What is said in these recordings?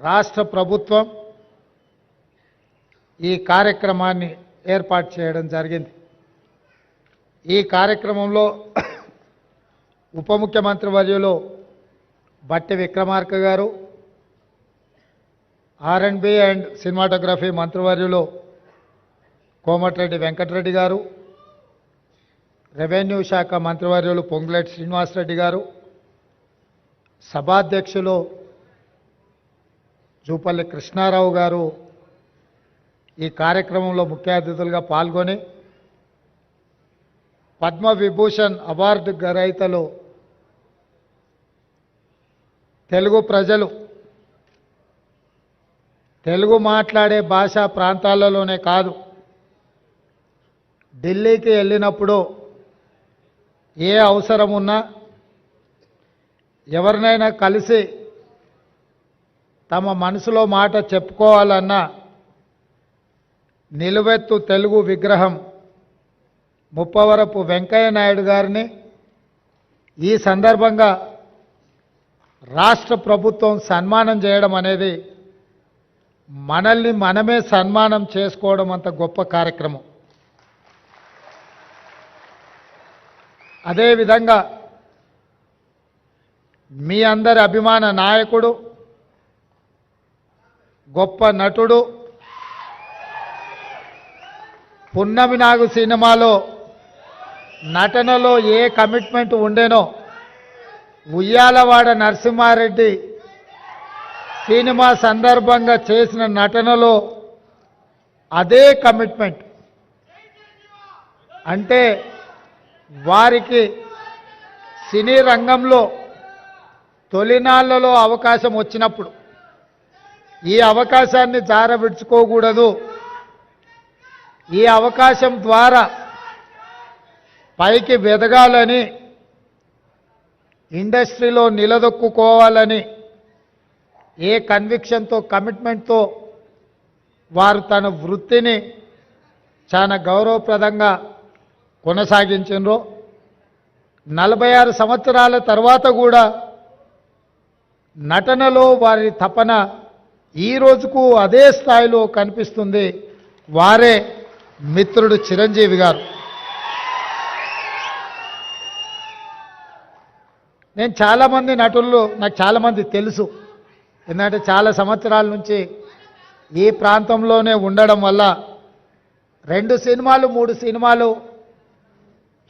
రాష్ట్ర ప్రభుత్వం ఈ కార్యక్రమాన్ని ఏర్పాటు చేయడం జరిగింది. ఈ కార్యక్రమంలో ఉప ముఖ్యమంత్రి వర్యులు బట్టి విక్రమార్క గారు ఆర్ అండ్ అండ్ సినిమాటోగ్రఫీ మంత్రివర్యులు కోమటిరెడ్డి వెంకటరెడ్డి గారు రెవెన్యూ శాఖ మంత్రివర్యులు పొంగులేటి శ్రీనివాసరెడ్డి గారు సభాధ్యక్షులు జూపల్లి కృష్ణారావు గారు ఈ కార్యక్రమంలో ముఖ్య అతిథులుగా పాల్గొని పద్మ విభూషణ్ అవార్డు గ్రహీతలు తెలుగు ప్రజలు తెలుగు మాట్లాడే భాషా ప్రాంతాలలోనే కాదు ఢిల్లీకి వెళ్ళినప్పుడు ఏ అవసరం ఉన్నా ఎవరినైనా కలిసి తమ మనసులో మాట చెప్పుకోవాలన్న నిలువెత్తు తెలుగు విగ్రహం ముప్పవరపు వెంకయ్య నాయుడు గారిని ఈ సందర్భంగా రాష్ట్ర ప్రభుత్వం సన్మానం చేయడం అనేది మనల్ని మనమే సన్మానం చేసుకోవడం అంత గొప్ప కార్యక్రమం. అదేవిధంగా మీ అందరి అభిమాన నాయకుడు గొప్ప నటుడు. పున్నమి నాగు సినిమాలో నటనలో ఏ కమిట్మెంట్ ఉండేనో ఉయ్యాలవాడ నరసింహారెడ్డి సినిమా సందర్భంగా చేసిన నటనలో అదే కమిట్మెంట్. అంటే వారికి సినీ రంగంలో తొలినాళ్ళలో అవకాశం వచ్చినప్పుడు. ఈ అవకాశాన్ని జారవిడ్చుకోకూడదు. ఈ అవకాశం ద్వారా పైకి వెదగాలని ఇండస్ట్రీలో నిలదొక్కుకోవాలని ఏ కన్విక్షన్తో కమిట్మెంట్తో వారు తన వృత్తిని చాలా గౌరవప్రదంగా కొనసాగించారో నలభై ఆరు సంవత్సరాల తర్వాత కూడా నటనలో వారి తపన ఈ రోజుకు అదే స్థాయిలో కనిపిస్తుంది వారే మిత్రుడు చిరంజీవి గారు. నేను చాలామంది నటులు నాకు చాలామంది తెలుసు. ఎందుకంటే చాలా సంవత్సరాల నుంచి ఈ ప్రాంతంలోనే ఉండడం వల్ల రెండు సినిమాలు మూడు సినిమాలు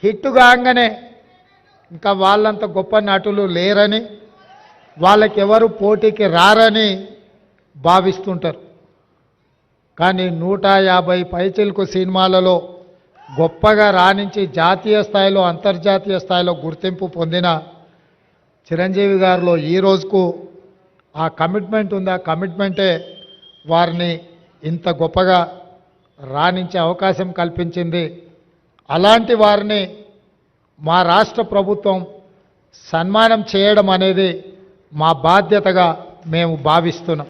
హిట్ కాగానే ఇంకా వాళ్ళంత గొప్ప నటులు లేరని వాళ్ళకెవరు పోటీకి రారని భావిస్తుంటారు. కానీ నూట యాభై పైచిలకు సినిమాలలో గొప్పగా రాణించి జాతీయ స్థాయిలో అంతర్జాతీయ స్థాయిలో గుర్తింపు పొందిన చిరంజీవి గారిలో ఈ రోజుకు ఆ కమిట్మెంట్ ఉంది. ఆ కమిట్మెంటే వారిని ఇంత గొప్పగా రాణించే అవకాశం కల్పించింది. అలాంటి వారిని మా రాష్ట్ర ప్రభుత్వం సన్మానం చేయడం అనేది మా బాధ్యతగా మేము భావిస్తున్నాం.